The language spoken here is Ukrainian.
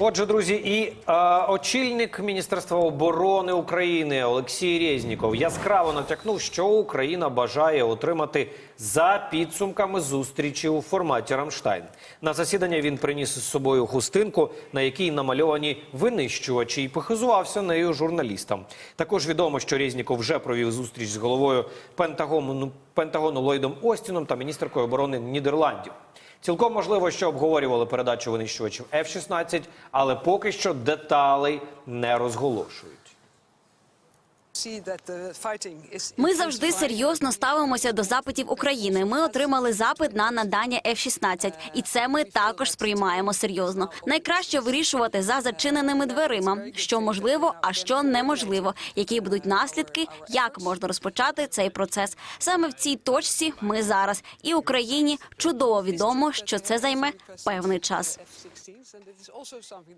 Отже, друзі, і е, очільник Міністерства оборони України Олексій Резніков яскраво натякнув, що Україна бажає отримати за підсумками зустрічі у форматі Рамштайн. На засідання він приніс із собою хустинку, на якій намальовані винищувачі, і похизувався нею журналістам. Також відомо, що Резніков вже провів зустріч з головою Пентагону, Пентагону Ллойдом Остіном та міністеркою оборони Нідерландів. Цілком можливо, що обговорювали передачу винищувачів F-16, але поки що деталей не розголошують. Ми завжди серйозно ставимося до запитів України. Ми отримали запит на надання F-16, і це ми також сприймаємо серйозно. Найкраще вирішувати за зачиненими дверима, що можливо, а що неможливо, які будуть наслідки, як можна розпочати цей процес. Саме в цій точці ми зараз, і Україні чудово відомо, що це займе певний час.